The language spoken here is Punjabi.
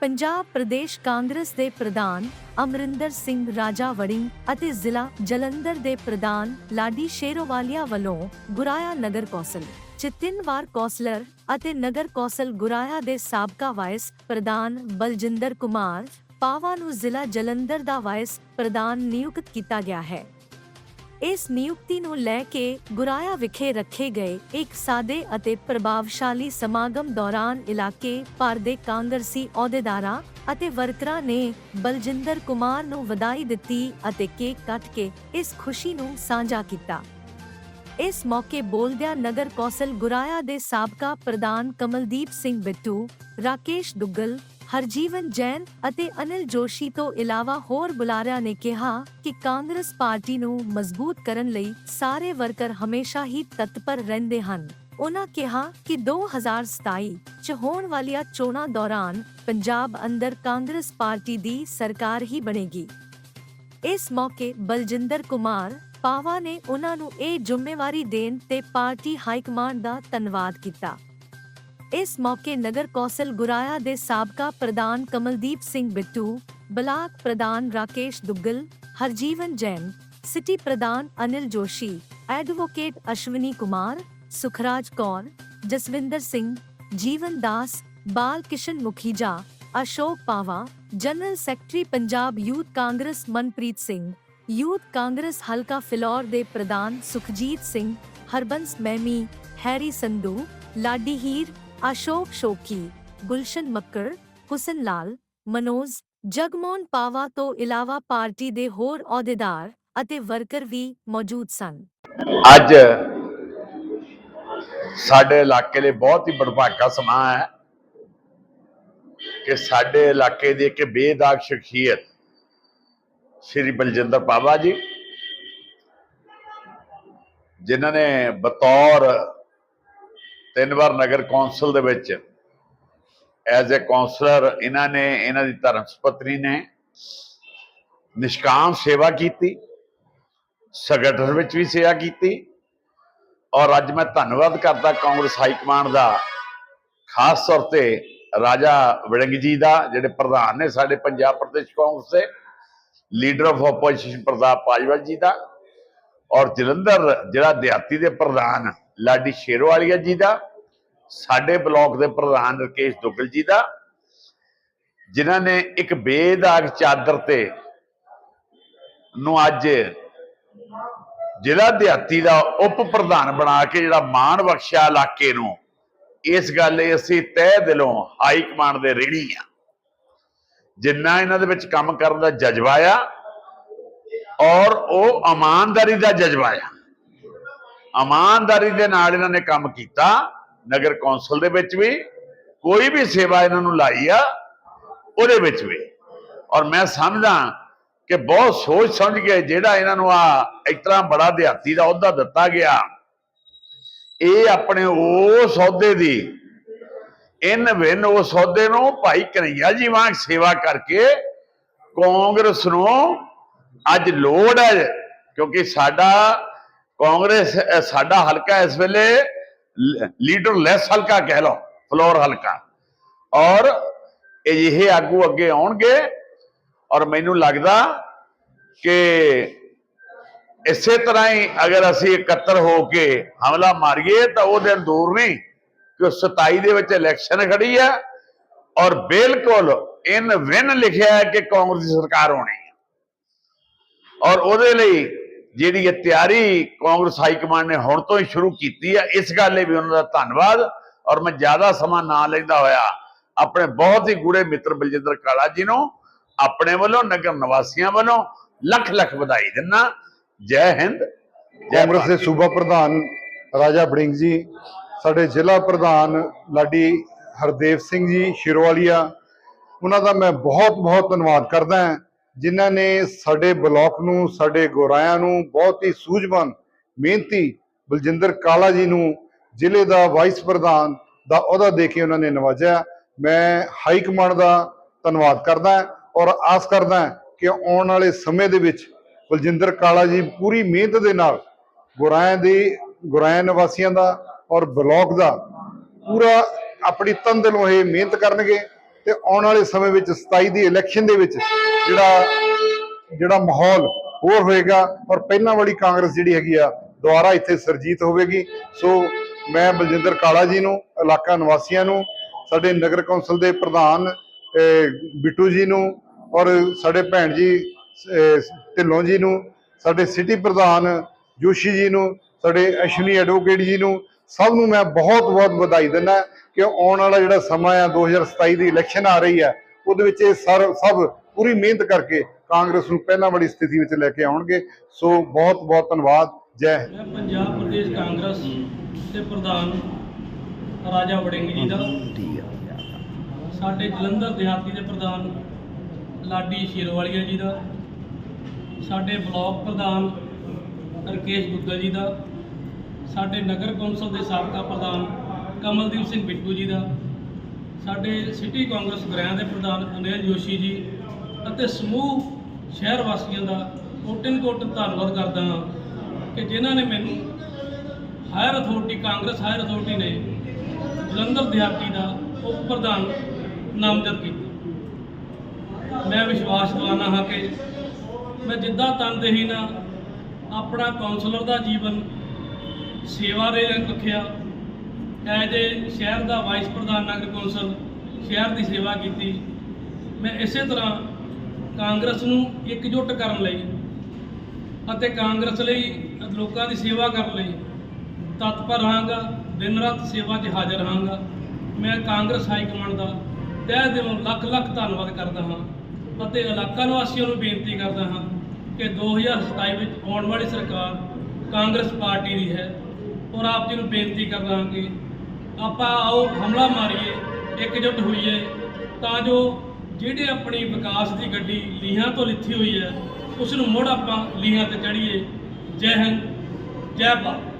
ਪੰਜਾਬ ਪ੍ਰਦੇਸ਼ ਕਾਂਗਰਸ ਦੇ ਪ੍ਰਧਾਨ ਅਮਰਿੰਦਰ ਸਿੰਘ ਰਾਜਾ ਵੜਿੰਗ ਅਤੇ ਜ਼ਿਲ੍ਹਾ ਜਲੰਧਰ ਦੇ ਪ੍ਰਧਾਨ ਲਾਡੀ ਸ਼ੇਰੋਵਾਲੀਆ ਵੱਲੋਂ ਗੁਰਾਇਆ ਨਗਰ ਕੌਂਸਲ ਚ ਤਿੰਨ ਵਾਰ ਕੌਂਸਲਰ ਅਤੇ ਨਗਰ ਕੌਂਸਲ ਗੁਰਾਇਆ ਦੇ ਸਾਬਕਾ ਵਾਇਸ ਪ੍ਰਧਾਨ ਬਲਜਿੰਦਰ ਕੁਮਾਰ ਪਾਵਾ ਨੂੰ ਜ਼ਿਲ੍ਹਾ ਜਲੰਧਰ ਦਾ ਵਾਇਸ ਪ੍ਰਧਾਨ ਨਿਯੁਕਤ ਕੀਤਾ ਗਿਆ ਹੈ। ਇਸ ਨਿਯੁਕਤੀ ਨੂੰ ਲੈ ਕੇ ਗੁਰਾਇਆ ਵਿਖੇ ਰੱਖੇ ਗਏ ਇੱਕ ਸਾਦੇ ਅਤੇ ਪ੍ਰਭਾਵਸ਼ਾਲੀ ਸਮਾਗਮ ਦੌਰਾਨ ਇਲਾਕੇ ਭਰ ਦੇ ਕਾਂਗਰਸੀ ਅਹੁਦੇਦਾਰਾਂ ਅਤੇ ਵਰਕਰਾਂ ਨੇ ਬਲਜਿੰਦਰ ਕੁਮਾਰ ਨੂੰ ਵਧਾਈ ਦਿੱਤੀ ਅਤੇ ਕੇਕ ਕੱਟ ਕੇ ਇਸ ਖੁਸ਼ੀ ਨੂੰ ਸਾਂਝਾ ਕੀਤਾ। ਇਸ ਮੌਕੇ ਬੋਲਦਿਆਂ ਨਗਰ ਕੌਂਸਲ ਗੁਰਾਇਆ ਦੇ ਸਾਬਕਾ ਪ੍ਰਧਾਨ ਕਮਲਦੀਪ ਸਿੰਘ ਬਿੱਟੂ, ਰਾਕੇਸ਼ ਦੁੱਗਲ ਹਰਜੀਵਨ ਜੈਨ ਅਤੇ ਅਨਿਲ ਜੋਸ਼ੀ ਤੋਂ ਇਲਾਵਾ ਹੋਰ ਬੁਲਾਰਿਆਂ ਨੇ ਕਿਹਾ ਕਿ ਕਾਂਗਰਸ ਪਾਰਟੀ ਨੂੰ ਮਜ਼ਬੂਤ ਕਰਨ ਲਈ ਸਾਰੇ ਵਰਕਰ ਹਮੇਸ਼ਾ ਹੀ ਤਤਪਰ ਰਹਿੰਦੇ ਹਨ। ਉਨ੍ਹਾਂ ਕਿਹਾ ਕਿ 2027 ਚ ਹੋਣ ਵਾਲੀਆਂ ਚੋਣਾਂ ਦੌਰਾਨ ਪੰਜਾਬ ਅੰਦਰ ਕਾਂਗਰਸ ਪਾਰਟੀ ਦੀ ਸਰਕਾਰ ਹੀ ਬਣੇਗੀ। ਇਸ ਮੌਕੇ ਬਲਜਿੰਦਰ ਕੁਮਾਰ ਪਾਵਾ ਨੇ ਉਹਨਾਂ ਨੂੰ ਇਹ ਜ਼ਿੰਮੇਵਾਰੀ ਦੇਣ ਤੇ ਪਾਰਟੀ ਹਾਈਕਮਾਂਡ ਦਾ ਧੰਨਵਾਦ ਕੀਤਾ। ਇਸ ਮੌਕੇ ਨਗਰ ਕੌਂਸਲ ਗੁਰਾਇਆ ਦੇ ਸਾਬਕਾ ਪ੍ਰਧਾਨ ਕਮਲਦੀਪ ਸਿੰਘ ਬਿੱਟੂ, ਬਲਾਕ ਪ੍ਰਧਾਨ ਰਾਕੇਸ਼ ਦੁੱਗਲ, ਹਰਜੀਵਨ ਜੈਨ, ਸਿਟੀ ਪ੍ਰਧਾਨ Anil Joshi, advocate Ashwani Kumar, Sukhraj Kaur, Jaswinder Singh, Jeevan Das, Bal Kishan Mukhija, Ashok Pawa, general secretary Punjab youth Congress Manpreet Singh, youth Congress ਹਲਕਾ ਫਿਲੌਰ ਦੇ ਪ੍ਰਧਾਨ ਸੁਖਜੀਤ ਸਿੰਘ, ਹਰਬੰਸ ਮੈਮੀ ਹੈਰੀ ਸੰਧੂ, ਲਾਡੀ ਹੀਰ ਅਸ਼ੋਕ ਸ਼ੋਕੀ ਗੁਲਸ਼ਨ ਮੱਕੜ ਹੁਸਨ ਲਾਲ ਮਨੋਜ ਜਗਮੋਹਨ ਪਾਵਾ ਤੋਂ ਇਲਾਵਾ ਪਾਰਟੀ ਦੇ ਹੋਰ ਅਹੁਦੇਦਾਰ ਅਤੇ ਵਰਕਰ ਵੀ ਮੌਜੂਦ ਸਨ ਅੱਜ ਸਾਡੇ ਇਲਾਕੇ ਲਈ ਬਹੁਤ ਹੀ ਬੜਭਾਗਾ ਸਮਾਂ ਹੈ ਕਿ ਸਾਡੇ ਇਲਾਕੇ ਦੀ ਇੱਕ ਬੇਦਾਗ ਸ਼ਖਸੀਅਤ ਸ਼੍ਰੀ ਬਲਜਿੰਦਰ ਪਾਵਾ ਜੀ ਜਿਨ੍ਹਾਂ ਨੇ ਬਤੌਰ ਤਿੰਨ ਵਾਰ ਨਗਰ ਕੌਂਸਲ ਦੇ ਵਿੱਚ। ਐਜ਼ ਅ ਕਾਉਂਸਲਰ ਇਹਨਾਂ ਨੇ, ਇਹਨਾਂ ਦੀ ਧਰਮ ਸੁਪਤਨੀ ਨੇ ਨਿਸ਼ਕਾਮ ਸੇਵਾ ਕੀਤੀ, ਸੰਗਠਨ ਵਿੱਚ ਵੀ ਸੇਵਾ ਕੀਤੀ ਔਰ ਅੱਜ ਮੈਂ ਧੰਨਵਾਦ ਕਰਦਾ ਕਾਂਗਰਸ ਹਾਈ ਕਮਾਂਡ ਦਾ, ਖਾਸ ਤੌਰ ਤੇ ਰਾਜਾ ਵਿੜੰਗ ਜੀ ਦਾ, ਜਿਹੜੇ ਪ੍ਰਧਾਨ ਨੇ ਸਾਡੇ ਪੰਜਾਬ ਪ੍ਰਦੇਸ਼ ਕਾਂਗਰਸ ਦੇ leader of opposition Partap Bajwa ji ਦਾ ਔਰ ਜਲੰਧਰ, ਜਿਹੜਾ ਦਿਹਾਤੀ ਦੇ ਪ੍ਰਧਾਨ ਲਾਡੀ ਸ਼ੇਰਵਾਲੀਆ ਜੀ ਦਾ, ਸਾਡੇ ਬਲਾਕ ਦੇ ਪ੍ਰਧਾਨ ਰਕੇਸ਼ ਦੁੱਗਲ ਜੀ ਦਾ, ਜਿਨ੍ਹਾਂ ਨੇ ਇੱਕ ਬੇਦਾਗ ਚਾਦਰ ਤੇ ਨੂੰ ਅੱਜ ਜ਼ਿਲ੍ਹਾ ਦਿਹਾਤੀ ਦਾ ਉਪ ਪ੍ਰਧਾਨ ਬਣਾ ਕੇ ਜਿਹੜਾ ਮਾਣ ਬਖਸ਼ਿਆ ਇਲਾਕੇ ਨੂੰ, ਇਸ ਗੱਲ ਲਈ ਅਸੀਂ ਤਹਿ ਦਿਲੋਂ ਹਾਈ ਕਮਾਂਡ ਦੇ ਰੇੜੀ ਆ। ਜਿੰਨਾ ਇਹਨਾਂ ਦੇ ਵਿੱਚ ਕੰਮ ਕਰਨ ਦਾ ਜਜ਼ਬਾ ਆ, ਔਰ ਉਹ ਇਮਾਨਦਾਰੀ ਦਾ ਜਜ਼ਬਾ ਆ। ਇਮਾਨਦਾਰੀ ਦੇ ਨਾਲ ਇਹਨਾਂ ਨੇ ਕੰਮ ਕੀਤਾ, ਨਗਰ ਕੌਂਸਲ ਦੇ ਵਿੱਚ ਵੀ, ਕੋਈ ਵੀ ਸੇਵਾ ਇਹਨਾਂ ਨੂੰ ਲਾਈ ਆ, ਉਹਦੇ ਵਿੱਚ ਵੀ। ਔਰ ਮੈਂ ਸਮਝਦਾ ਕਿ ਬਹੁਤ ਸੋਚ ਸਮਝ ਕੇ ਜਿਹੜਾ ਇਹਨਾਂ ਨੂੰ ਆ ਇਸ ਬੜਾ ਦਿਹਾਤੀ ਦਾ ਅਹੁਦਾ ਦਿੱਤਾ ਗਿਆ, ਇਹ ਆਪਣੇ ਉਸ ਅਹੁਦੇ ਦੀ, ਇਨ ਵਿਨ ਉਸ ਅਹੁਦੇ ਨੂੰ ਭਾਈ ਕਨਈਆ ਜੀ ਵਾਂਗ ਸੇਵਾ ਕਰਕੇ ਕਾਂਗਰਸ ਨੂੰ ਅੱਜ ਲੋੜ ਹੈ, ਕਿਉਂਕਿ ਸਾਡਾ ਕਾਂਗਰਸ ਸਾਡਾ ਹਲਕਾ ਇਸ ਵੇਲੇ ਲੀਡਰ ਲੈਸ ਹਲਕਾ ਕਹਿ ਲਓ, ਫਲੋਰ ਹਲਕਾ। ਔਰ ਇਹ ਆਗੂ ਅੱਗੇ ਆਉਣਗੇ, ਔਰ ਮੈਨੂੰ ਲੱਗਦਾ ਕਿ ਇਸੇ ਤਰ੍ਹਾਂ ਹੀ ਅਗਰ ਅਸੀਂ ਇਕੱਤਰ ਹੋ ਕੇ ਹਮਲਾ ਮਾਰੀਏ, ਤਾਂ ਉਹ ਦਿਨ ਦੂਰ ਨਹੀਂ, ਕਿ 27 ਦੇ ਵਿੱਚ ਇਲੈਕਸ਼ਨ ਖੜੀ ਹੈ, ਔਰ ਬਿਲਕੁਲ ਇਨ ਵਿਨ ਲਿਖਿਆ ਹੈ ਕਿ ਕਾਂਗਰਸ ਦੀ ਸਰਕਾਰ ਹੋਣੀ ਹੈ। ਔਰ ਉਹਦੇ ਲਈ ਜਿਹੜੀ ਇਹ ਤਿਆਰੀ ਕਾਂਗਰਸ ਹਾਈ ਕਮਾਂਡ ਨੇ ਹੁਣ ਤੋਂ ਹੀ ਸ਼ੁਰੂ ਕੀਤੀ ਹੈ, ਇਸ ਗੱਲ ਲਈ ਵੀ ਉਹਨਾਂ ਦਾ ਧੰਨਵਾਦ। ਔਰ ਮੈਂ ਜ਼ਿਆਦਾ ਸਮਾਂ ਨਾ ਲੈਂਦਾ ਹੋਇਆ, ਆਪਣੇ ਬਹੁਤ ਹੀ ਗੂੜੇ ਮਿੱਤਰ ਬਲਜਿੰਦਰ ਕਾਲਾ ਜੀ ਨੂੰ, ਆਪਣੇ ਵੱਲੋਂ, ਨਗਰ ਨਿਵਾਸੀਆਂ ਵੱਲੋਂ ਲੱਖ ਲੱਖ ਵਧਾਈ ਦਿੰਨਾ ਜੈ ਹਿੰਦ, ਜੈ ਕਾਂਗਰਸ ਦੇ ਸੂਬਾ ਪ੍ਰਧਾਨ ਰਾਜਾ ਬੜਿੰਗ ਜੀ, ਸਾਡੇ ਜ਼ਿਲ੍ਹਾ ਪ੍ਰਧਾਨ ਲਾਡੀ ਹਰਦੇਵ ਸਿੰਘ ਜੀ ਸ਼ਿਰਵਾਲੀਆ, ਉਹਨਾਂ ਦਾ ਮੈਂ ਬਹੁਤ ਬਹੁਤ ਧੰਨਵਾਦ ਕਰਦਾ ਹਾਂ। ਜਿਨ੍ਹਾਂ ਨੇ ਸਾਡੇ ਬਲਾਕ ਨੂੰ, ਸਾਡੇ ਗੋਰਾਇਆਂ ਨੂੰ ਬਹੁਤ ਹੀ ਸੂਝਵਾਨ, ਮਿਹਨਤੀ ਬਲਜਿੰਦਰ ਕਾਲਾ ਜੀ ਨੂੰ ਜ਼ਿਲ੍ਹੇ ਦਾ ਵਾਈਸ ਪ੍ਰਧਾਨ ਦਾ ਅਹੁਦਾ ਦੇ ਕੇ ਉਹਨਾਂ ਨੇ ਨਵਾਜਿਆ। ਮੈਂ ਹਾਈ ਕਮਾਂਡ ਦਾ ਧੰਨਵਾਦ ਕਰਦਾ ਔਰ ਆਸ ਕਰਦਾ ਕਿ ਆਉਣ ਵਾਲੇ ਸਮੇਂ ਦੇ ਵਿੱਚ ਬਲਜਿੰਦਰ ਕਾਲਾ ਜੀ ਪੂਰੀ ਮਿਹਨਤ ਦੇ ਨਾਲ ਗੁਰਾਇਆਂ ਦੀ, ਗੁਰਾਇਆਂ ਨਿਵਾਸੀਆਂ ਦਾ ਔਰ ਬਲਾਕ ਦਾ ਪੂਰਾ ਆਪਣੀ ਤਨ ਦਿਲੋਂ ਇਹ ਮਿਹਨਤ ਕਰਨਗੇ। ਤੇ ਆਉਣ ਵਾਲੇ ਸਮੇਂ ਵਿੱਚ 27 ਦੀ ਇਲੈਕਸ਼ਨ ਦੇ ਵਿੱਚ ਜਿਹੜਾ ਜਿਹੜਾ ਮਾਹੌਲ ਹੋਰ ਹੋਏਗਾ, ਔਰ ਪਹਿਲਾਂ ਵਾਲੀ ਕਾਂਗਰਸ ਜਿਹੜੀ ਹੈਗੀ ਆ, ਦੁਬਾਰਾ ਇੱਥੇ ਸਰਜੀਤ ਹੋਵੇਗੀ। ਸੋ ਮੈਂ ਬਲਜਿੰਦਰ ਕਾਲਾ ਜੀ ਨੂੰ, ਇਲਾਕਾ ਨਿਵਾਸੀਆਂ ਨੂੰ, ਸਾਡੇ ਨਗਰ ਕੌਂਸਲ ਦੇ ਪ੍ਰਧਾਨ ਬਿੱਟੂ ਜੀ ਨੂੰ, ਔਰ ਸਾਡੇ ਭੈਣ ਜੀ ਢਿੱਲੋਂ ਜੀ ਨੂੰ, ਸਾਡੇ ਸਿਟੀ ਪ੍ਰਧਾਨ ਜੋਸ਼ੀ ਜੀ ਨੂੰ, ਸਾਡੇ ਅਸ਼ਵਨੀ ਐਡਵੋਕੇਟ ਜੀ ਨੂੰ ਸਭ ਨੂੰ ਮੈਂ ਬਹੁਤ ਬਹੁਤ ਵਧਾਈ ਦਿੰਦਾ ਕਿ ਆਉਣ ਵਾਲਾ ਜਿਹੜਾ ਸਮਾਂ ਆ 2027 ਦੀ ਇਲੈਕਸ਼ਨ ਆ ਰਹੀ ਹੈ, ਉਹਦੇ ਵਿੱਚ ਇਹ ਸਰ, ਸਭ ਪੂਰੀ ਮਿਹਨਤ ਕਰਕੇ ਕਾਂਗਰਸ ਨੂੰ ਪਹਿਲਾਂ ਵਾਲੀ ਸਥਿਤੀ ਵਿੱਚ ਲੈ ਕੇ ਆਉਣਗੇ। ਸੋ ਬਹੁਤ ਬਹੁਤ ਧੰਨਵਾਦ। ਜੈ ਹਿੰਦ। ਮੈਂ ਪੰਜਾਬ ਪ੍ਰਦੇਸ਼ ਕਾਂਗਰਸ ਦੇ ਪ੍ਰਧਾਨ ਰਾਜਾ ਵੜਿੰਗ ਜੀ ਦਾ। ਸਾਡੇ ਜਲੰਧਰ ਦਿਹਾਤੀ ਦੇ ਪ੍ਰਧਾਨ ਲਾਡੀ ਸ਼ੇਰਵਾਲੀਆ ਜੀ ਦਾ। ਸਾਡੇ ਬਲਾਕ ਪ੍ਰਧਾਨ ਰਕੇਸ਼ ਦੁੱਗਲ ਜੀ ਦਾ। ਸਾਡੇ ਨਗਰ ਕੌਂਸਲ ਦੇ ਸਾਬਕਾ ਪ੍ਰਧਾਨ ਕਮਲਦੀਪ ਸਿੰਘ ਬਿੱਟੂ ਜੀ ਦਾ, ਸਾਡੇ ਸਿਟੀ ਕਾਂਗਰਸ ਗ੍ਰਹਿ ਦੇ ਪ੍ਰਧਾਨ ਅਨਿਲ ਜੋਸ਼ੀ ਜੀ ਅਤੇ ਸਮੂਹ ਸ਼ਹਿਰ ਵਾਸੀਆਂ ਦਾ ਕੋਟਨ ਕੋਟਨ ਧੰਨਵਾਦ ਕਰਦਾ ਹਾਂ ਕਿ ਜਿਨ੍ਹਾਂ ਨੇ ਮੈਨੂੰ higher authority, Congress higher authority ਨੇ ਜਲੰਧਰ ਦਿਹਾਤੀ ਦਾ ਉਪ ਪ੍ਰਧਾਨ ਨਾਮਜ਼ਦ ਕੀਤਾ। ਮੈਂ ਵਿਸ਼ਵਾਸ ਦਿਵਾਨਾ ਹਾਂ ਕਿ ਮੈਂ ਜਿੱਦਾਂ ਤਨਦੇਹੀ ਨਾਲ ਆਪਣਾ ਕਾਉਂਸਲਰ ਦਾ ਜੀਵਨ ਸੇਵਾ ਦੇ ਰੱਖਿਆ। ਐਜ ਏ ਸ਼ਹਿਰ ਦਾ ਵਾਈਸ ਪ੍ਰਧਾਨ ਨਗਰ ਕੌਂਸਲ ਸ਼ਹਿਰ ਦੀ ਸੇਵਾ ਕੀਤੀ। ਮੈਂ ਇਸੇ ਤਰ੍ਹਾਂ ਕਾਂਗਰਸ ਨੂੰ ਇਕਜੁੱਟ ਕਰਨ ਲਈ ਅਤੇ ਕਾਂਗਰਸ ਲਈ ਲੋਕਾਂ ਦੀ ਸੇਵਾ ਕਰਨ ਲਈ ਤਤਪਰ ਰਹਾਂਗਾ, ਦਿਨ ਰਾਤ ਸੇਵਾ 'ਚ ਹਾਜ਼ਰ ਰਹਾਂਗਾ। ਮੈਂ ਕਾਂਗਰਸ ਹਾਈ ਕਮਾਂਡ ਦਾ ਤਹਿ ਦਿਲੋਂ ਲੱਖ ਲੱਖ ਧੰਨਵਾਦ ਕਰਦਾ ਹਾਂ ਅਤੇ ਇਲਾਕਾ ਨਿਵਾਸੀਆਂ ਨੂੰ ਬੇਨਤੀ ਕਰਦਾ ਹਾਂ ਕਿ 2027 ਵਿੱਚ ਆਉਣ ਵਾਲੀ ਸਰਕਾਰ ਕਾਂਗਰਸ ਪਾਰਟੀ ਦੀ ਹੈ। ਔਰ ਆਪ ਜੀ ਨੂੰ ਬੇਨਤੀ ਕਰਦਾ ਹਾਂ ਆਪਾਂ ਆਓ ਹਮਲਾ ਮਾਰੀਏ, ਇਕਜੁੱਟ ਹੋਈਏ, ਤਾਂ ਜੋ ਜਿਹੜੇ ਆਪਣੀ ਵਿਕਾਸ ਦੀ ਗੱਡੀ ਲੀਹਾਂ ਤੋਂ ਲਿੱਥੀ ਹੋਈ ਹੈ ਉਸ ਨੂੰ ਮੁੜ ਆਪਾਂ ਲੀਹਾਂ ਤੇ ਚੜੀਏ ਜੈ ਹਿੰਦ, ਜੈ ਭਾਰਤ।